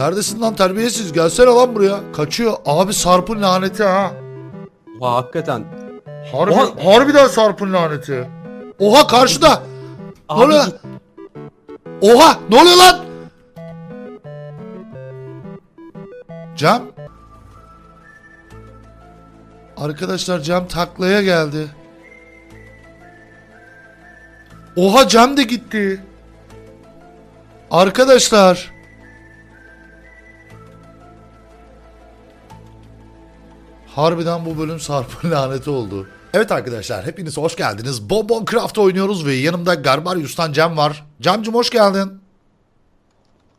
Neredesin lan terbiyesiz? Gelsene lan buraya. Kaçıyor. Abi Sarp'ın laneti ha. Oha hakikaten. Harbi, Oha. harbiden Sarp'ın laneti. Oha karşıda. Ne Abi oluyor? git- Oha ne oluyor lan? Cam. Arkadaşlar Cam taklaya geldi. Oha Cam da gitti. Arkadaşlar. Harbiden bu bölüm Sarp'ın laneti oldu. Evet arkadaşlar hepiniz hoş geldiniz. Bonbon Craft oynuyoruz ve yanımda Garbarius'tan Cem var. Cem'cim hoş geldin.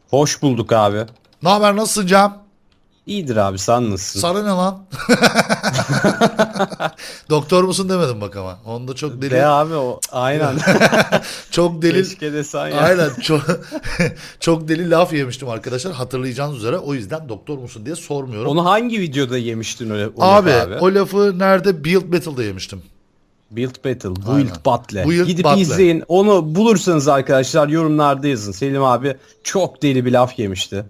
Hoş bulduk abi. Ne haber nasılsın Cem? İyidir abi sen nasılsın? Sana ne lan? Doktor musun demedim bak ama. Onda çok deli. De abi o aynen. çok deli. Keşke desen ya. Aynen çok çok deli laf yemiştim arkadaşlar hatırlayacağınız üzere. O yüzden doktor musun diye sormuyorum. Onu hangi videoda yemiştin öyle abi, abi? o lafı nerede Build Battle'da yemiştim. Build Battle, Aynen. Build Battle. Build Gidip Battle. izleyin. Onu bulursanız arkadaşlar yorumlarda yazın. Selim abi çok deli bir laf yemişti.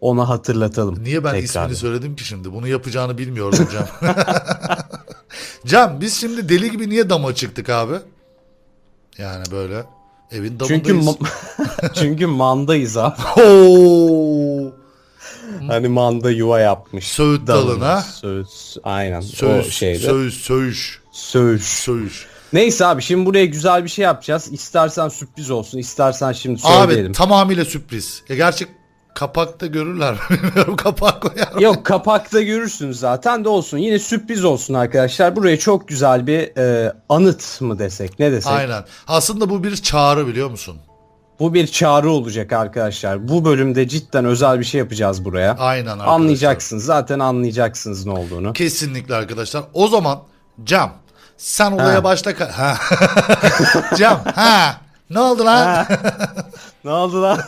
Ona hatırlatalım. Niye ben tekrar. ismini söyledim ki şimdi? Bunu yapacağını bilmiyordum Cem. Cem biz şimdi deli gibi niye dama çıktık abi? Yani böyle evin damındayız. Çünkü ma- çünkü mandayız abi. Hani manda yuva yapmış. Söğüt dalına. Söğüt. Aynen. Söğüş, o şeyde. söğüş, söğüş, Söğüş. söğüş. Neyse abi şimdi buraya güzel bir şey yapacağız. İstersen sürpriz olsun, istersen şimdi Abi söyleyelim. tamamıyla sürpriz. Ya gerçek kapakta görürler mi bilmiyorum. Kapak koyar. Yok kapakta görürsünüz zaten de olsun. Yine sürpriz olsun arkadaşlar. Buraya çok güzel bir e, anıt mı desek ne desek. Aynen. Aslında bu bir çağrı biliyor musun? Bu bir çağrı olacak arkadaşlar. Bu bölümde cidden özel bir şey yapacağız buraya. Aynen arkadaşlar. Anlayacaksınız zaten anlayacaksınız ne olduğunu. Kesinlikle arkadaşlar. O zaman Cam sen olaya Ha. başla. ka- Ha. Cam ha. Ne oldu lan? Ha. ne oldu lan?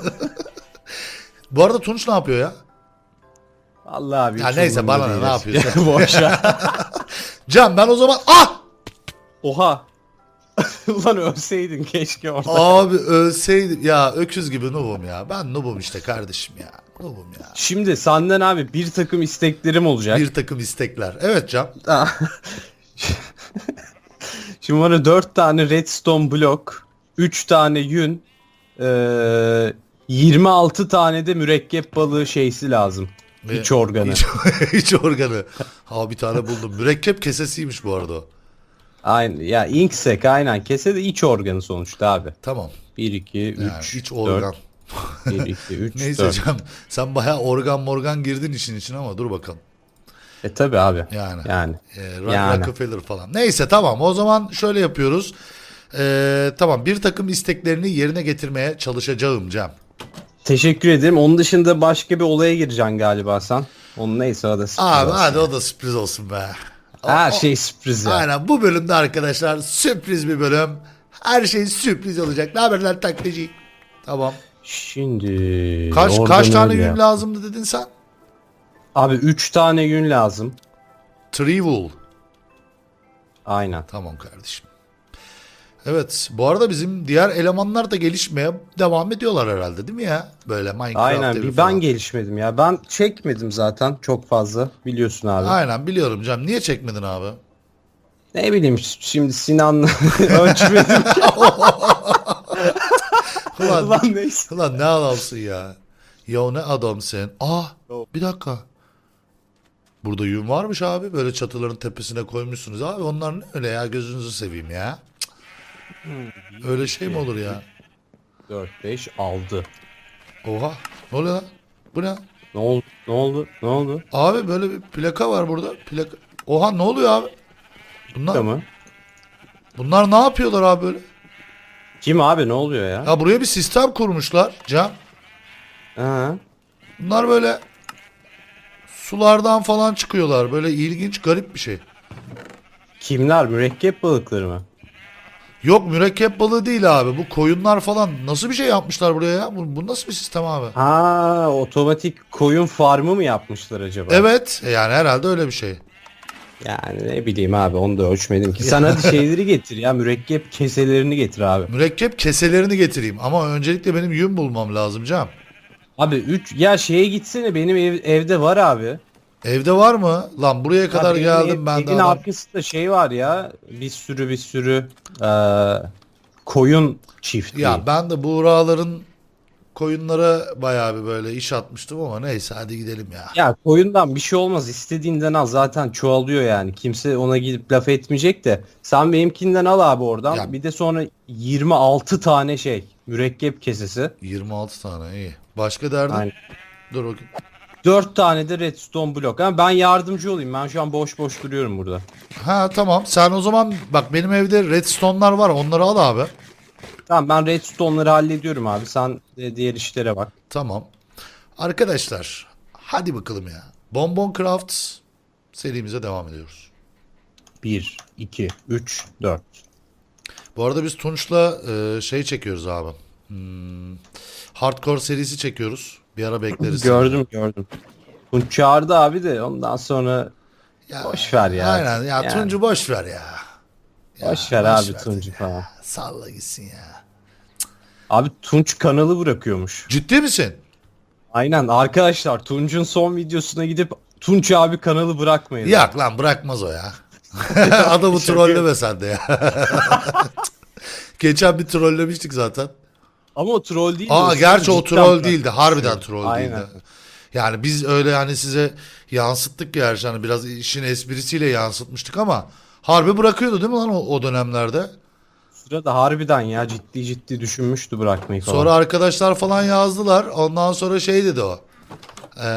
Bu arada Tunç ne yapıyor ya? Vallahi abi. Ya hiç neyse, umurumda bana ne, ne yapıyorsun? Boş ver. Cam ben o zaman ah! Oha. Ulan ölseydin keşke orada. Abi ölseydim ya öküz gibi nubum ya. Ben nubum işte kardeşim ya. Nubum ya. Şimdi senden abi bir takım isteklerim olacak. Bir takım istekler. Evet Cam. Şimdi bana 4 tane redstone blok, 3 tane yün, eee, 26 tane de mürekkep balığı şeysi lazım. Ve- İç organı. İç, iç organı. Ha bir tane buldum. Mürekkep kesesiymiş bu arada. Aynen ya inksek aynen kese de iç organı sonuçta abi. Tamam. 1 2 3 Yani iç organ. 1 2 3 Neyse 4. Cam sen bayağı organ morgan girdin işin içine ama dur bakalım. E tabi abi. Yani. Yani. Rock- Yani. Rockefeller falan. Neyse tamam o zaman şöyle yapıyoruz. Ee, tamam bir takım isteklerini yerine getirmeye çalışacağım Cem. Teşekkür ederim. Onun dışında başka bir olaya gireceksin galiba sen. Onun neyse o da sürpriz Abi olsun. hadi o da sürpriz olsun be. Her O- şey sürpriz ya. Aynen bu bölümde arkadaşlar sürpriz bir bölüm. Her şey sürpriz olacak. Ne haber lan taklacı? Tamam. Şimdi Kaç kaç tane yün yap. lazımdı dedin sen? Abi 3 tane yün lazım. Wool. Aynen. Tamam kardeşim. Evet bu arada bizim diğer elemanlar da gelişmeye devam ediyorlar herhalde değil mi ya? Böyle Minecraft Aynen bir falan. ben gelişmedim ya. Ben çekmedim zaten çok fazla biliyorsun abi. Aynen biliyorum Cem. Niye çekmedin abi? Ne bileyim şimdi Sinan'la ölçmedim. Ulan, Ulan neyse. ulan ne adamsın ya. Ya ne adamsın. Aa bir dakika. Burada yün varmış abi. Böyle çatıların tepesine koymuşsunuz abi. Onlar ne öyle ya gözünüzü seveyim ya. Öyle şey mi olur ya? 4 5 aldı. Oha. Ne oluyor lan? Bu ne? Ne oldu? Ne oldu? Ne oldu? Abi böyle bir plaka var burada. Plaka. Oha ne oluyor abi? Bunlar, Tamam. bunlar ne yapıyorlar abi böyle? Kim abi ne oluyor ya? Ya buraya bir sistem kurmuşlar Cem. Ha. Bunlar böyle sulardan falan çıkıyorlar. Böyle ilginç garip bir şey. Kimler? Mürekkep balıkları mı? Yok mürekkep balığı değil abi. Bu koyunlar falan nasıl bir şey yapmışlar buraya ya? Bu, bu nasıl bir sistem abi? Ha, otomatik koyun farmı mı yapmışlar acaba? Evet yani herhalde öyle bir şey. Yani ne bileyim abi onu da ölçmedim ki. Sen hadi şeyleri getir ya mürekkep keselerini getir abi. Mürekkep keselerini getireyim ama öncelikle benim yün bulmam lazım Cem. Abi 3 ya şeye gitsene benim ev, evde var abi. Evde var mı? Lan buraya kadar Abi, geldim evin- ben de. Evin adam- arkasında şey var ya bir sürü bir sürü eee, koyun çiftliği. Ya ben de Buğraların koyunlara bayağı bir böyle iş atmıştım ama neyse hadi gidelim ya. Ya koyundan bir şey olmaz. İstediğinden al zaten çoğalıyor yani. Kimse ona gidip laf etmeyecek de. Sen benimkinden al abi oradan. Ya- Bir de sonra 26 tane şey mürekkep kesesi. 26 tane iyi. Başka derdin? Aynen. Dur bakayım. 4 tane de redstone blok. Ha, ben yardımcı olayım. Ben şu an boş boş duruyorum burada. Ha tamam sen o zaman bak benim evde redstone'lar var onları al abi. Tamam ben redstone'ları hallediyorum abi. Sen de diğer işlere bak. Tamam. Arkadaşlar hadi bakalım ya. Bonbon Crafts serimize devam ediyoruz. 1, 2, 3, 4. Bu arada biz Tunç'la e, şey çekiyoruz abi. Hmm, hardcore serisi çekiyoruz. Bir ara bekleriz. Gördüm gördüm. Tunç çağırdı abi de ondan sonra Ya, Boş ver ya. Aynen ya Yani. Tuncu boş ver ya. Ya, boş ver boş abi ver Tunç'u ya. falan. Salla gitsin ya. Abi Tunç kanalı bırakıyormuş. Ciddi misin? Aynen arkadaşlar Tunç'un son videosuna gidip Tunç abi kanalı bırakmayın. Yak lan bırakmaz o ya. Adamı trolleme sen de ya. Geçen bir trollemiştik zaten. Ama o troll değil. Aa gerçi o troll değildi. Harbiden troll Aynen. değildi. Yani biz öyle hani size yansıttık gerçi hani biraz işin esprisiyle yansıtmıştık ama harbi bırakıyordu değil mi lan o, o dönemlerde? Sırada harbiden ya ciddi ciddi düşünmüştü bırakmayı falan. Sonra arkadaşlar falan yazdılar. Ondan sonra şey dedi o. Ee,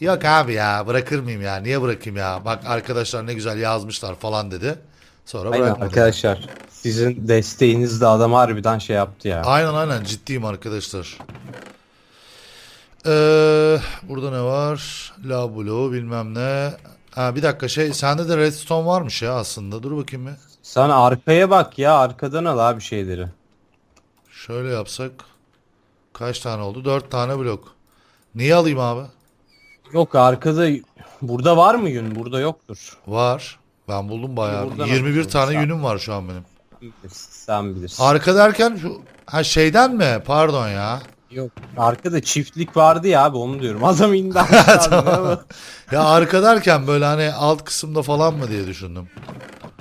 yok abi ya bırakır mıyım ya? Niye bırakayım ya? Bak arkadaşlar ne güzel yazmışlar falan dedi. Sonra Aynen bırakmadı. arkadaşlar sizin desteğinizle adam harbiden şey yaptı ya. Aynen aynen ciddiyim arkadaşlar. Ee, burada ne var? Labulo bilmem ne. Ha, bir dakika şey sende de redstone varmış ya aslında. Dur bakayım bir. Sen arkaya bak ya arkadan al abi şeyleri. Şöyle yapsak. Kaç tane oldu? Dört tane blok. Niye alayım abi? Yok arkada burada var mı yün? Burada yoktur. Var. Ben buldum bayağı. Buradan 21 alıyorum. tane Sağ- yünüm var şu an benim. Sen bilirsin. Arka derken şu ha şeyden mi? Pardon ya. Yok. Arkada çiftlik vardı ya abi onu diyorum. Adam indi aşağıdan. Ya arka derken böyle hani alt kısımda falan mı diye düşündüm.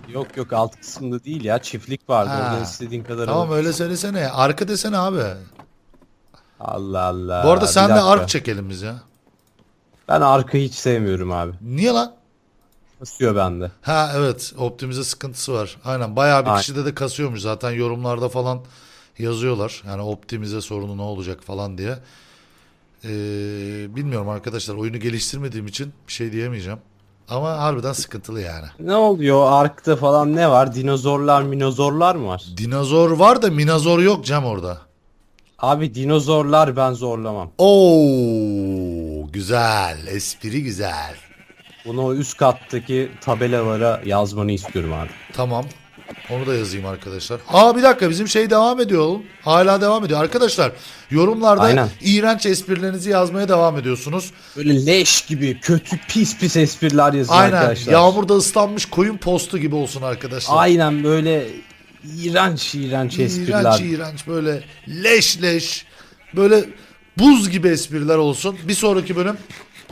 Yok yok alt kısımda değil ya çiftlik vardı. Ha. İstediğin kadar Tamam al. öyle söylesene. Arka desene abi. Allah Allah. Bu arada sen de ark çekelim biz ya. Ben arkayı hiç sevmiyorum abi. Niye lan? Kasıyor bende. Ha evet optimize sıkıntısı var. Aynen bayağı bir Aynen. kişide de kasıyormuş zaten yorumlarda falan yazıyorlar. Yani optimize sorunu ne olacak falan diye. Ee, bilmiyorum arkadaşlar oyunu geliştirmediğim için bir şey diyemeyeceğim. Ama harbiden sıkıntılı yani. Ne oluyor arkta falan ne var? Dinozorlar minozorlar mı var? Dinozor var da minozor yok Cem orada. Abi dinozorlar ben zorlamam. Oo güzel espri güzel. Bunu o üst kattaki tabelalara yazmanı istiyorum abi. Tamam. Onu da yazayım arkadaşlar. Aa bir dakika bizim şey devam ediyor oğlum. Hala devam ediyor. Arkadaşlar yorumlarda Aynen. iğrenç esprilerinizi yazmaya devam ediyorsunuz. Böyle leş gibi kötü pis pis espriler yazın Aynen. arkadaşlar. Yağmurda ıslanmış koyun postu gibi olsun arkadaşlar. Aynen böyle iğrenç iğrenç espriler. İğrenç iğrenç böyle leş leş böyle buz gibi espriler olsun. Bir sonraki bölüm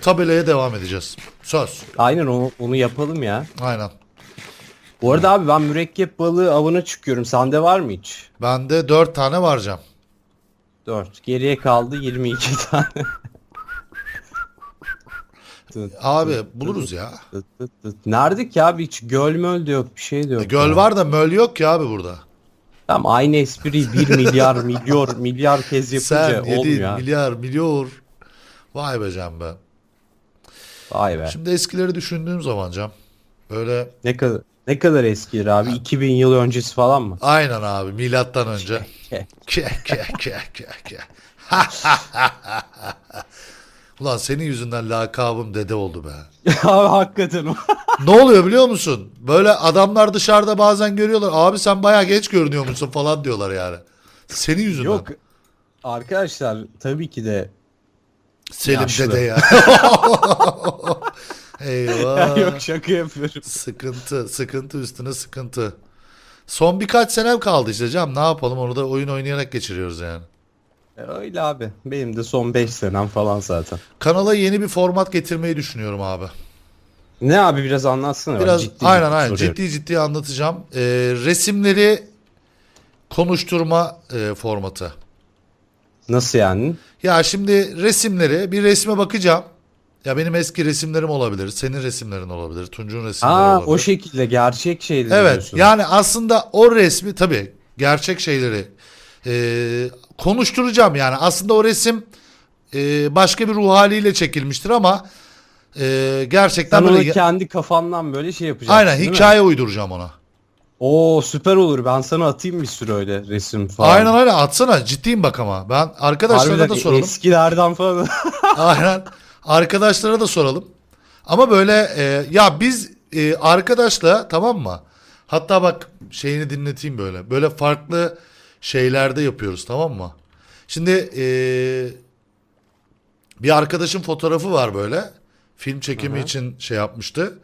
tabelaya devam edeceğiz. Söz. Aynen onu, onu yapalım ya. Aynen. Bu arada abi ben mürekkep balığı avına çıkıyorum. Sende var mı hiç? Bende dört tane var Cem. 4. Geriye kaldı 22 tane. Abi buluruz ya. Nerede ki abi hiç göl möl de yok bir şey de yok. E, Göl ya. var da möl yok ki abi burada. Tamam aynı espriyi 1 milyar milyar milyar kez yapınca Sen yedin olmuyor. milyar milyor. Vay be Cem be. Vay be. Şimdi eskileri düşündüğüm zaman Cem. Böyle Ne kadar ne kadar eskidir abi? 2000 yıl öncesi falan mı? aynen abi milattan önce. Ke- Ke ke ke ke. Ulan senin yüzünden lakabım dede oldu be. abi hakikaten. Ne oluyor biliyor musun? Böyle adamlar dışarıda bazen görüyorlar. Abi sen bayağı geç görünüyormuşsun falan diyorlar yani. Senin yüzünden. Yok. Arkadaşlar tabii ki de Selim yaşlı. dede ya. Eyvah. yok şaka yapıyorum. Sıkıntı, sıkıntı üstüne sıkıntı. Son birkaç senem kaldı işte Cem. Ne yapalım onu da oyun oynayarak geçiriyoruz yani. E, Öyle abi. Benim de son 5 senem falan zaten. Kanala yeni bir format getirmeyi düşünüyorum abi. Ne abi biraz anlatsana. Biraz ciddi aynen ciddi aynen soruyorum. ciddi ciddi anlatacağım. Ee, resimleri konuşturma e, formatı. Nasıl yani? Ya şimdi resimleri bir resme bakacağım. Ya benim eski resimlerim olabilir, senin resimlerin olabilir, Tunç'un resimleri Aa olabilir. o şekilde gerçek şeyleri Evet diyorsun. yani aslında o resmi tabii gerçek şeyleri e, konuşturacağım yani. Aslında o resim e, başka bir ruh haliyle çekilmiştir ama e, gerçekten Sen onu böyle kendi kafandan böyle şey yapacaksın aynen değil mi? hikaye uyduracağım ona. Oo süper olur. Ben sana atayım bir sürü öyle resim falan. Aynen öyle atsana ciddiyim bak ama ben arkadaşlara Harbiden da soralım. Eskilerden falan. Aynen arkadaşlara da soralım. Ama böyle e, ya biz e, arkadaşla tamam mı? Hatta bak şeyini dinleteyim böyle. Böyle farklı şeylerde yapıyoruz tamam mı? Şimdi e, bir arkadaşın fotoğrafı var böyle. Film çekimi için şey yapmıştı.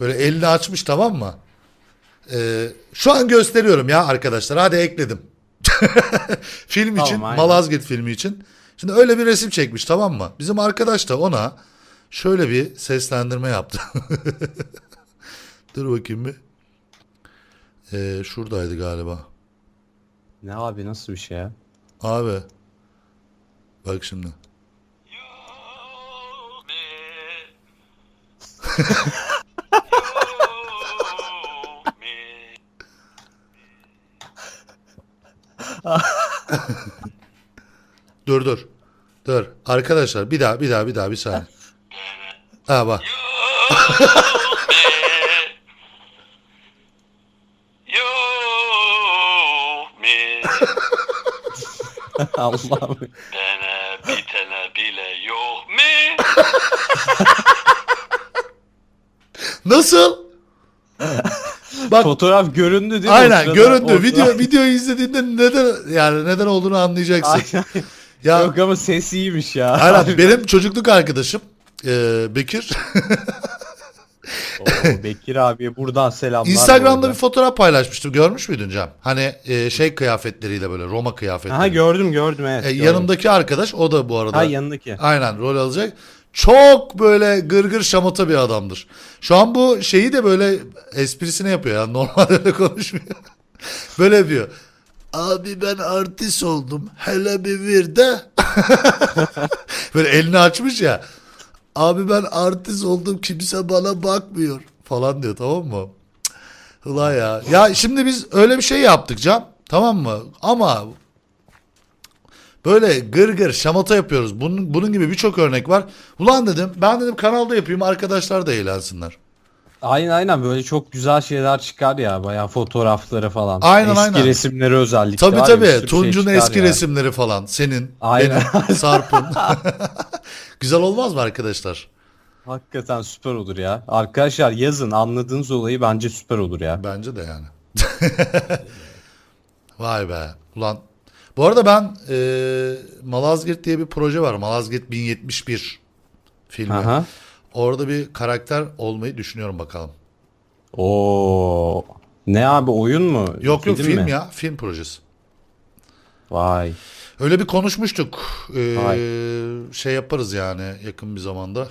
Böyle elini açmış tamam mı? E, şu an gösteriyorum ya arkadaşlar. Hadi ekledim. film Tamam, için, aynen. Malazgirt filmi için. Şimdi öyle bir resim çekmiş tamam mı? Bizim arkadaş da ona şöyle bir seslendirme yaptı. Dur bakayım bir. Ee, şuradaydı galiba. ne abi nasıl bir şey ya? Abi. Bak şimdi. Dur dur. Dur. Arkadaşlar bir daha bir daha bir daha bir saniye. Ha bak. Yo me Allah'ım. Bana bir tane bile yok me Nasıl? Bak Fotoğraf göründü değil mi? Aynen göründü. ortada- Video videoyu izlediğinde neden yani neden olduğunu anlayacaksın. Aynen. Ya Yok ama ses iyiymiş ya. aynen benim çocukluk arkadaşım e, Bekir. Oo, Bekir abiye buradan selamlar. Instagram'da arada. bir fotoğraf paylaşmıştım. Görmüş müydün Cem? Hani e, şey kıyafetleriyle böyle Roma kıyafetleri. Aha gördüm gördüm evet. E, gördüm. yanımdaki arkadaş o da bu arada. Ha yanındaki. Aynen rol alacak. Çok böyle gırgır şamata bir adamdır. Şu an bu şeyi de böyle esprisine yapıyor. Yani normalde öyle konuşmuyor. böyle yapıyor. Abi ben artist oldum. Hele bir vir de. böyle elini açmış ya. Abi ben artist oldum. Kimse bana bakmıyor. Falan diyor tamam mı? Ulan ya. Ya şimdi biz öyle bir şey yaptık Can. Tamam mı? Ama Böyle gır gır şamata yapıyoruz. Bunun, bunun gibi birçok örnek var. Ulan dedim ben dedim kanalda yapayım arkadaşlar da eğlensinler. Aynen aynen böyle çok güzel şeyler çıkar ya bayağı fotoğrafları falan. Aynen, Eski aynen. resimleri özellikle. Tabii tabii. şey Tunç'un çıkar eski ya. resimleri falan. Senin, Aynen. benim, Sarp'ın. Güzel olmaz mı arkadaşlar? Hakikaten süper olur ya. Arkadaşlar yazın anladığınız olayı bence süper olur ya. Bence de yani. Vay be. Ulan bu arada ben e, Malazgirt diye bir proje var. Malazgirt 1071 filmi. Aha. Orada bir karakter olmayı düşünüyorum bakalım. Oo. Ne abi oyun mu? Yok yok film mi? ya. Film projesi. Vay. Öyle bir konuşmuştuk. Ee, Vay. şey yaparız yani yakın bir zamanda.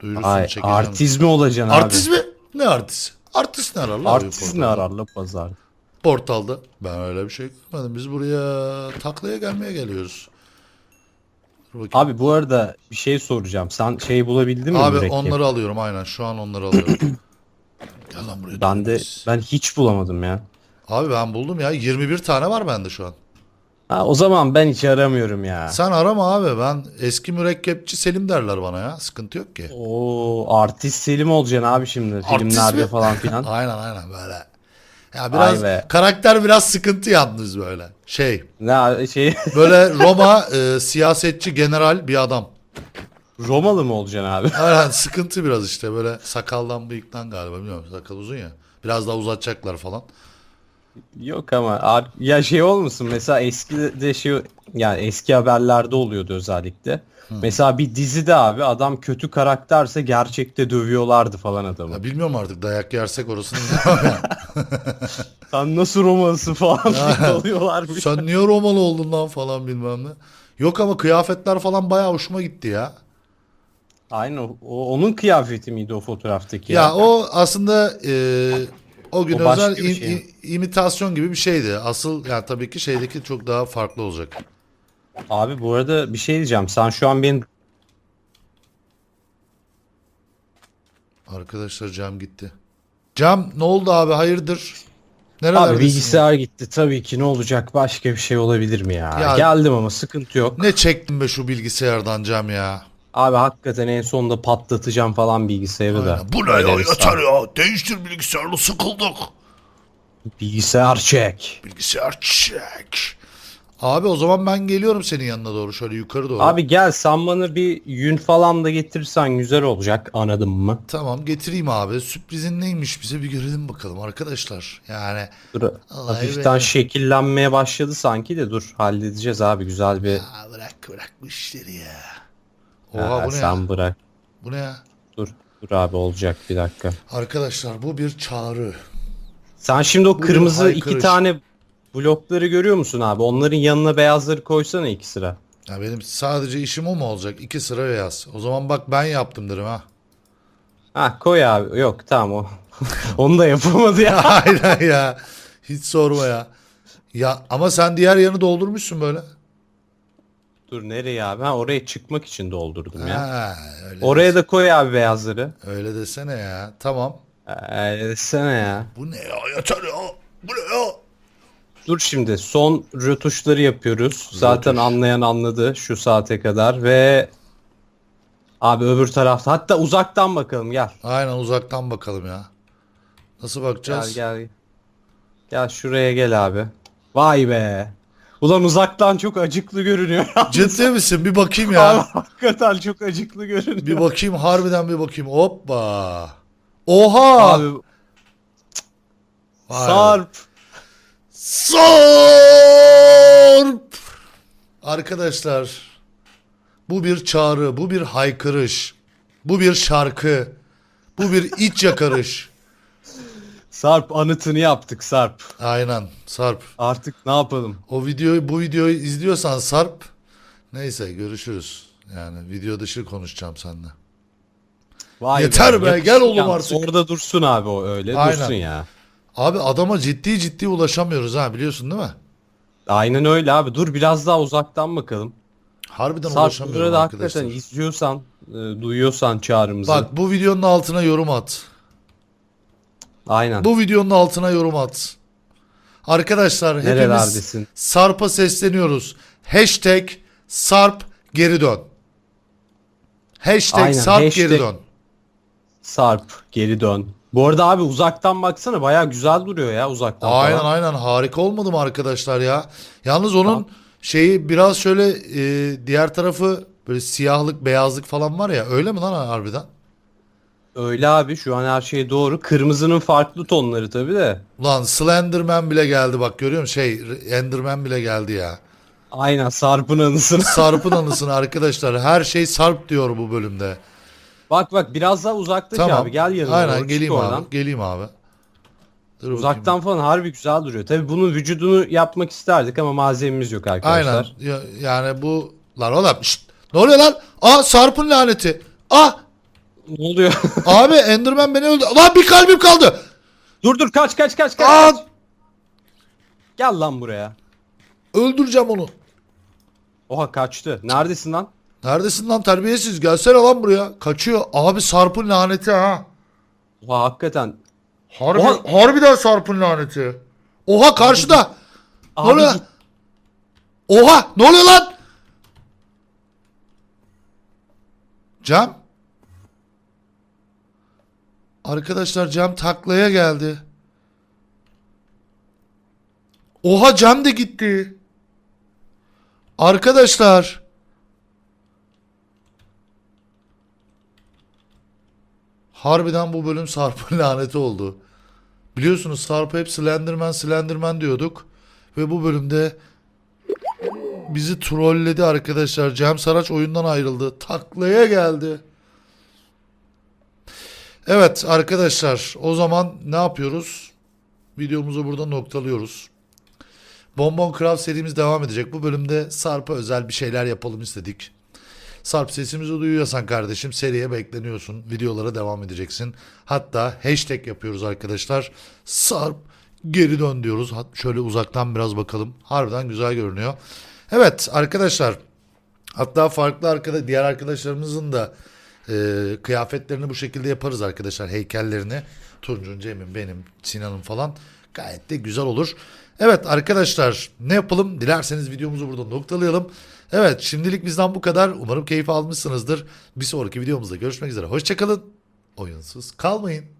Duyurusunu Ay çekeceğim. artist mi olacaksın abi? Artist mi? Ne artist? Artist ne arar lan? Artist ne arar pazar? Portalda. Ben öyle bir şey görmedim. Biz buraya taklaya gelmeye geliyoruz. Dur bakayım. Abi bu arada bir şey soracağım. Sen şey bulabildin mi Abi mürekkep? onları alıyorum aynen. Şu an onları alıyorum. Gel lan buraya. Ben de dönüyoruz. ben hiç bulamadım ya. Abi ben buldum ya. 21 tane var bende şu an. Ha, o zaman ben hiç aramıyorum ya. Sen arama abi. Ben eski mürekkepçi Selim derler bana ya. Sıkıntı yok ki. Oo artist Selim olacaksın abi şimdi filmlerde mi? falan filan. Aynen aynen böyle. Ya biraz be. karakter biraz sıkıntı yalnız böyle. Şey ne şey böyle Roma e, siyasetçi general bir adam. Romalı mı olacaksın abi? Aynen sıkıntı biraz işte böyle sakaldan bıyıktan galiba bilmiyorum sakal uzun ya. Biraz daha uzatacaklar falan. Yok ama ya şey olmasın mesela eski de şey yani eski haberlerde oluyordu özellikle. Mesela bir dizide abi adam kötü karakterse gerçekte dövüyorlardı falan adamı. Ya bilmiyorum artık dayak yersek orasını bilmiyorum ya. Sen nasıl Romalısın falan diye oluyorlarmış. Sen niye Romalı oldun lan falan bilmem ne. Yok ama kıyafetler falan bayağı hoşuma gitti ya. Aynen o, o- onun kıyafeti miydi o fotoğraftaki? Ya o aslında e, o gün O özel im- şey. im- imitasyon gibi bir şeydi. Asıl yani tabii ki şeydeki çok daha farklı olacak. Abi bu arada bir şey diyeceğim. Sen şu an benim Arkadaşlar cam gitti. Cam ne oldu abi hayırdır? Abi Nerelerdesin? bilgisayar gitti tabii ki ne olacak başka bir şey olabilir mi ya? Ya- Geldim ama sıkıntı yok. Ne çektin be şu bilgisayardan cam ya? Abi hakikaten en sonunda patlatacağım falan bilgisayarı da. Bu ne ya Öyle yeter ya. Değiştir bilgisayarını sıkıldık. Bilgisayar çek. Bilgisayar çek. Abi o zaman ben geliyorum senin yanına doğru şöyle yukarı doğru. Abi gel sen bana bir yün falan da getirirsen güzel olacak anladın mı? Tamam getireyim abi. Sürprizin neymiş bize bir görelim bakalım arkadaşlar. Yani Dur, Allah hafiften evet. şekillenmeye başladı sanki de dur halledeceğiz abi güzel bir. Aa, bırak bırak bu işleri ya. Ha, Oha bu ne sen ya? bırak. Bu ne ya? Dur dur abi olacak bir dakika. Arkadaşlar bu bir çağrı. Sen şimdi o Bu bir kırmızı iki tane blokları görüyor musun abi? Onların yanına beyazları koysana iki sıra. Ya benim sadece işim o mu olacak? İki sıra beyaz. O zaman bak ben yaptım derim ha. Ha koy abi. Yok tamam o. Onu da yapamadı ya. Aynen ya. Hiç sorma ya. Ya ama sen diğer yanı doldurmuşsun böyle. Dur nereye abi? Ha oraya çıkmak için doldurdum ya. Ha, öyle, Oraya da koy abi beyazları. öyle desene ya. Tamam. Ee, desene ya. Bu ne ya? Yeter ya. Bu ne ya? Dur şimdi son rötuşları yapıyoruz. Zaten Rötuş. anlayan anladı şu saate kadar ve abi öbür tarafta hatta uzaktan bakalım gel. Aynen uzaktan bakalım ya. Nasıl Gel bakacağız? gel. Gel şuraya gel abi. Vay be. Ulan uzaktan çok acıklı görünüyor. Ciddi misin? Bir bakayım ya. hakikaten çok acıklı görünüyor. bir bakayım harbiden bir bakayım. Hoppa. Oha. Abi Vay. Sarp. Sarp! Arkadaşlar bu bir çağrı, bu bir haykırış, bu bir şarkı, bu bir iç yakarış. Sarp anıtını yaptık Sarp. Aynen Sarp. Artık ne yapalım? O videoyu bu videoyu izliyorsan Sarp neyse görüşürüz. Yani video dışı konuşacağım seninle. Vay Yeter be, yakışık gel oğlum artık. Orada dursun abi o öyle Aynen. dursun ya. Abi adama ciddi ciddi ulaşamıyoruz ha biliyorsun değil mi? Aynen öyle abi. Dur biraz daha uzaktan bakalım. Harbiden Sarp ulaşamıyorum burada arkadaşlar. hakikaten izliyorsan, e, duyuyorsan çağrımızı. Bak bu videonun altına yorum at. Aynen. Bu videonun altına yorum at. Arkadaşlar hepimiz Nerelerdesin? Sarp'a sesleniyoruz. Hashtag Sarp geri dön. Hashtag Aynen, Sarp hashtag- geri dön. Sarp geri dön. Bu arada abi uzaktan baksana baya güzel duruyor ya uzaktan Aynen falan. aynen harika olmadı mı arkadaşlar ya? Yalnız onun şeyi biraz şöyle e, diğer tarafı böyle siyahlık beyazlık falan var ya öyle mi lan harbiden? Öyle abi şu an her şey doğru. Kırmızının farklı tonları tabi de. Ulan Slenderman bile geldi bak görüyor musun? Şey Enderman bile geldi ya. Aynen Sarp'ın anısını. Sarp'ın anısını arkadaşlar her şey Sarp diyor bu bölümde. bak bak biraz daha uzaklaş Tamam. abi gel yanıma. Aynen doğru, geleyim oradan. abi. Geleyim abi. Dur Uzaktan bakayım. falan harbi güzel duruyor. Tabi bunun vücudunu yapmak isterdik ama malzememiz yok arkadaşlar. Aynen. Ya- yani bu lan oğlum şşt, ne oluyor lan? Aa Sarp'ın laneti. Ah Ne oluyor? abi Enderman beni öldü. Lan bir kalbim kaldı. dur dur kaç kaç kaç kaç. Aa! kaç. Gel lan buraya. Öldüreceğim onu. Oha kaçtı. Neredesin lan? Neredesin lan terbiyesiz? Gelsene lan buraya. Kaçıyor. Abi Sarp'ın laneti ha. Oha hakikaten. Harbi, Oha. harbiden Sarp'ın laneti. Oha karşıda. Ne Abi oluyor? git- Oha ne oluyor lan? Cam. Arkadaşlar cam taklaya geldi. Oha cam da gitti. Arkadaşlar. Harbiden bu bölüm Sarp'ın laneti oldu. Biliyorsunuz Sarp'a hep Slenderman Slenderman diyorduk. Ve bu bölümde bizi trolledi arkadaşlar. Cem Saraç oyundan ayrıldı. Taklaya geldi. Evet arkadaşlar o zaman ne yapıyoruz? Videomuzu burada noktalıyoruz. Bonbon Craft serimiz devam edecek. Bu bölümde Sarp'a özel bir şeyler yapalım istedik. Sarp sesimizi duyuyorsan kardeşim seriye bekleniyorsun. Videolara devam edeceksin. Hatta hashtag yapıyoruz arkadaşlar. Sarp geri dön diyoruz. Şöyle uzaktan biraz bakalım. Harbiden güzel görünüyor. Evet arkadaşlar. Hatta farklı arkada diğer arkadaşlarımızın da e, kıyafetlerini bu şekilde yaparız arkadaşlar. Heykellerini. Tuncun, Cem'in, benim, Sinan'ın falan. Gayet de güzel olur. Evet arkadaşlar ne yapalım? Dilerseniz videomuzu burada noktalayalım. Evet şimdilik bizden bu kadar. Umarım keyif almışsınızdır. Bir sonraki videomuzda görüşmek üzere. Hoşçakalın. Oyunsuz kalmayın.